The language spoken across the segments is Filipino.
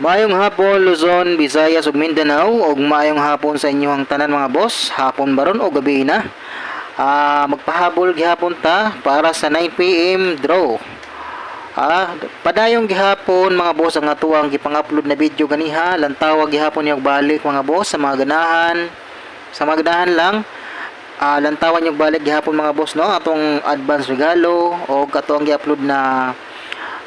Maayong hapon Luzon, Visayas ug Mindanao ug maayong hapon sa inyong tanan mga boss. Hapon baron o gabi na. Ah, magpahabol gihapon ta para sa 9 PM draw. Ah, padayong gihapon mga boss ang atuang gipang-upload na video ganiha, lantawag gihapon yung balik mga boss sa mga ganahan. Sa mga ganahan lang, ah, lantawan yung balik gihapon mga boss no, atong advance regalo o katong gi-upload na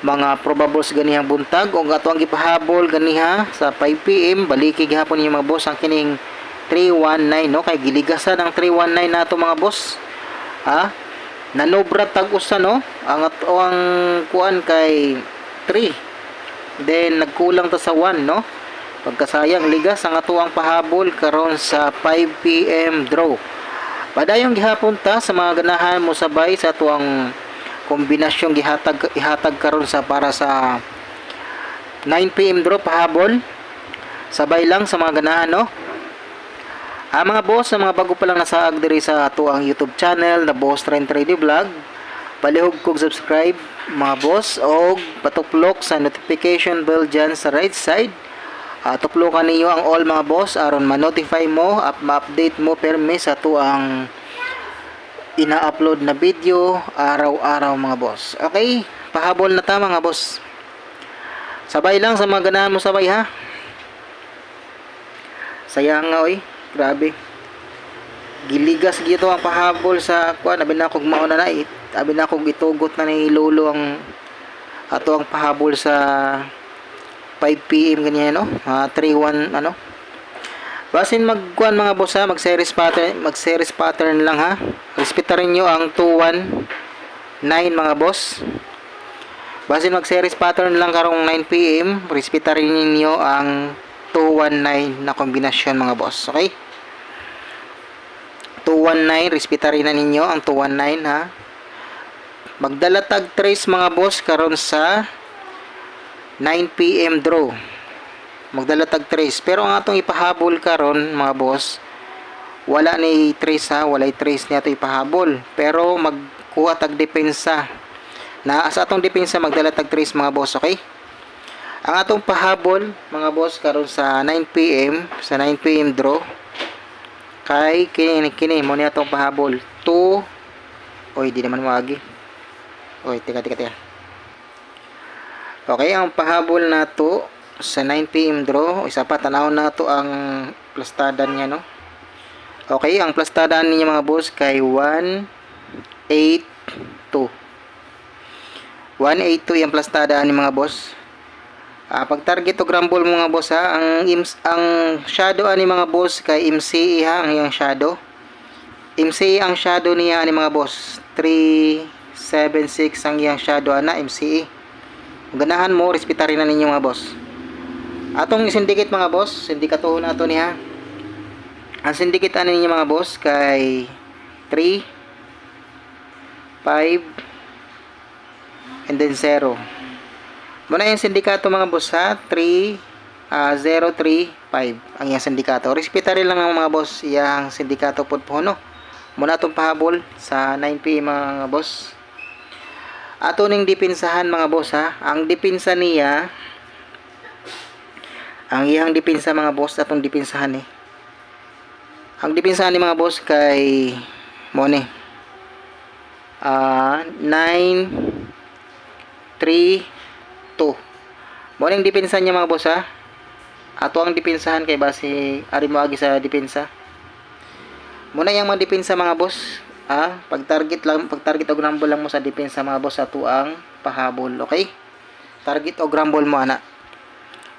mga probables ganihang buntag o ato ang gipahabol ganiha sa 5 PM baliki gihapon yung mga boss ang kining 319 no? Kay giligasan ang 319 nato mga boss. Ha nanobra tag usa no? Ang ato ang kuan kay 3 then nagkulang ta sa 1 no? Pagkasayang ligas ang ato ang pahabol karon sa 5 PM draw. Padayong gihapon ta sa mga ganahan mo sabay sa ato ang kombinasyong gihatag ihatag karon sa para sa 9 PM draw pahabol sabay lang sa mga ganahan no? Ah, mga boss, sa mga bago pa lang nasaag diri sa ato ang YouTube channel na Boss Trend 3D Vlog, palihog kog subscribe mga boss og patuklok sa notification bell dyan sa right side. Ah, tuklokan ninyo ang all mga boss aron ma-notify mo at ma-update mo permi sa ato ang ina-upload na video araw-araw mga boss. Okay, pahabol na ta mga boss. Sabay lang sa mga mo sabay ha. Sayang nga oy, grabe. Giligas gito ang pahabol sa kuan, na kog mauna na it. Abi na kog itugot na ni lolo ang ato ang pahabol sa 5 PM ganyan no. Mga 3-1 ano. Basin magkuan mga boss ha, mag series pattern, mag series pattern lang ha. Respetuhin niyo ang 219 mga boss. Basin mag series pattern lang karong 9 PM, respetuhin niyo ang 219 na kombinasyon mga boss, okay? 219, respetuhin na ninyo ang 219 ha. Magdala tag trace mga boss karon sa 9 PM draw magdala tag trace pero ang atong ipahabol karon mga boss wala ni trace ha? Walay trace niya to ipahabol pero magkuha tag depensa. Na sa atong depensa magdala tag trace mga boss okay? Ang atong pahabol mga boss karon sa 9 PM sa 9 PM draw. Kay kini kini mo ni atong pahabol. 2 oy di naman magi oy tika tika tika. Okay ang pahabol na to sa 9pm draw. Isa pa tanaw na to ang plastadan niya no okay ang plastadan niya mga boss kay 182 182 yung plastadaan ni mga boss. Ah, pag target o grumble mga boss ha ang ims, ang shadow ani mga boss kay MCE ha ang iyang shadow. MCE ang shadow niya ani mga boss. 376 ang iyang shadow ana MCE ganahan mo respetarin na ninyo mga boss. Atong syndicate mga boss, sindikato na to niya. Ang syndicate ano niya mga boss kay 3 5 and then 0. Muna yung sindikato mga boss ha, 3 uh, 0 3 5 ang iyang sindikato. Respetary lang ang mga boss iyang sindikato pod po no. Muna itong pahabol sa 9 PM mga boss. Ato ning dipinsahan mga boss ha. Ang dipinsa niya ang iyang depensa mga boss atong depensahan eh. Ang depensahan ni mga boss kay mo ni ah 9 3 2. Mo ning depensa niya mga boss ha. Ato ang depensahan kay base ari mo agi sa depensa. Muna yang mga depensa mga boss. Ah, pag target lang, pag target o grumble lang mo sa depensa mga boss ato ang pahabol, okay? Target o grumble mo ana.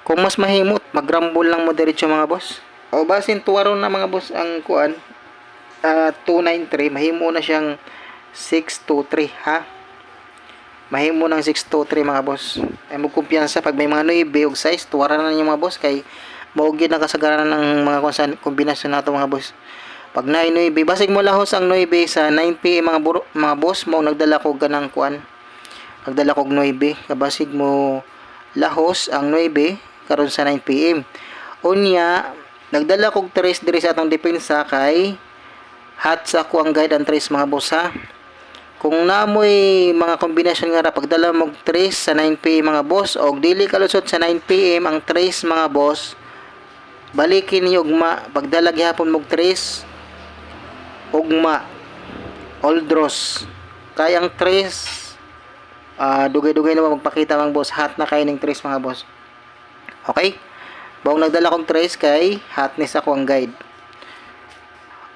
Kung mas mahimot, magrambol lang mo diretso mga boss. O basin tuwaro na mga boss ang kuan. Uh, 293, mahimo na siyang 623 ha. Mahimo ng 623 mga boss. Ay mo kumpiyansa pag may mga 9 og size, tuwara na ninyo mga boss kay maugid na kasagaran ng mga konsan kombinasyon nato mga boss. Pag na 9, basig mo lahos ang 9 sa 9 PM mga buro, mga boss mo nagdala ko ganang kuan. Nagdala kog 9, kabasig mo lahos ang 9 karon sa 9 PM. Unya, nagdala kog trace diri sa atong depensa kay hat sa ko ang guide and trace mga boss ha. Kung naamoy mga kombinasyon nga ra pagdala mo trace sa 9pm mga boss og dili kalusot sa 9pm ang trace mga boss balikin niyo ugma pagdala gihapon mo trace ugma oldros. Kay ang trace ah dugay-dugay naman magpakita mga boss hot na kay ning trace mga boss. Okay bawang nagdala kong trace kay hotness ako ang guide.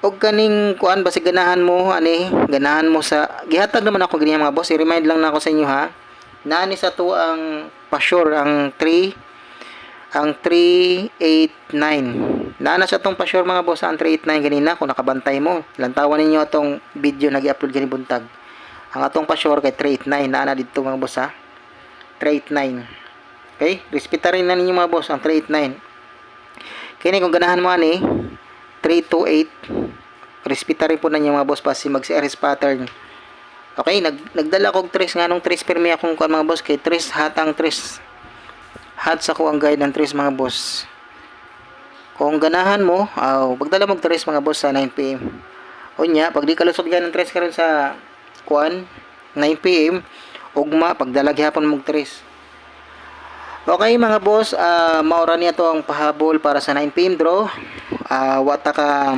Og kaning kuan basi ganahan mo ani ganahan mo sa gihatag naman ako ganyan mga boss. I-remind lang na ako sa inyo ha. Nani sa to ang pa-sure ang 3 ang 389 naana sa tong pa-sure mga boss ang 389 ganina kung nakabantay mo. Lantawan ninyo atong video nag-upload gani buntag. Ang atong pa-sure kay 389 naana dito mga boss ha. 389 okay? Respetarin na ninyo mga boss ang 389 kini kung ganahan mo ani 328 respetarin po na niyo mga boss pasi mag CRS pattern. Okay? Nag nagdala kog tres nga nung tres permi akong kuan mga boss kay tres hatang tres hat sa ko ang guide ng tres mga boss. Kung ganahan mo aw pagdala mo tres mga boss sa 9pm unya pag di ka lusot gan ng tres karon sa kuan 9pm ugma pagdala gihapon mo tres Okay mga boss, ah maura niya to ang pahabol para sa 9pm draw. Ah wata ka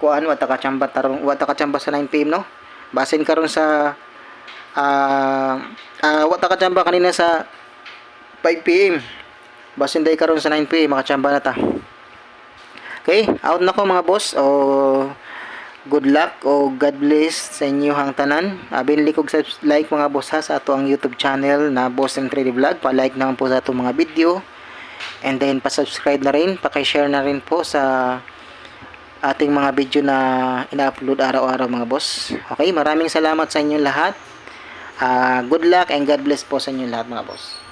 kuan wata ka chamba tarong wata ka chamba sa 9pm no. Basin karon sa ah ah, wata ka chamba kanina sa 5pm. Basin day karon sa 9pm makachamba na ta. Okay, out na ko mga boss. O good luck o God bless sa inyo hang tanan. Uh, binili kog subs- like mga boss ha sa ato ang YouTube channel na Boss and 3D Vlog. Pa-like naman po sa ato mga video. And then pa-subscribe na rin, pa-share na rin po sa ating mga video na ina-upload araw-araw mga boss. Okay, maraming salamat sa inyo lahat. Ah, good luck and God bless po sa inyo lahat mga boss.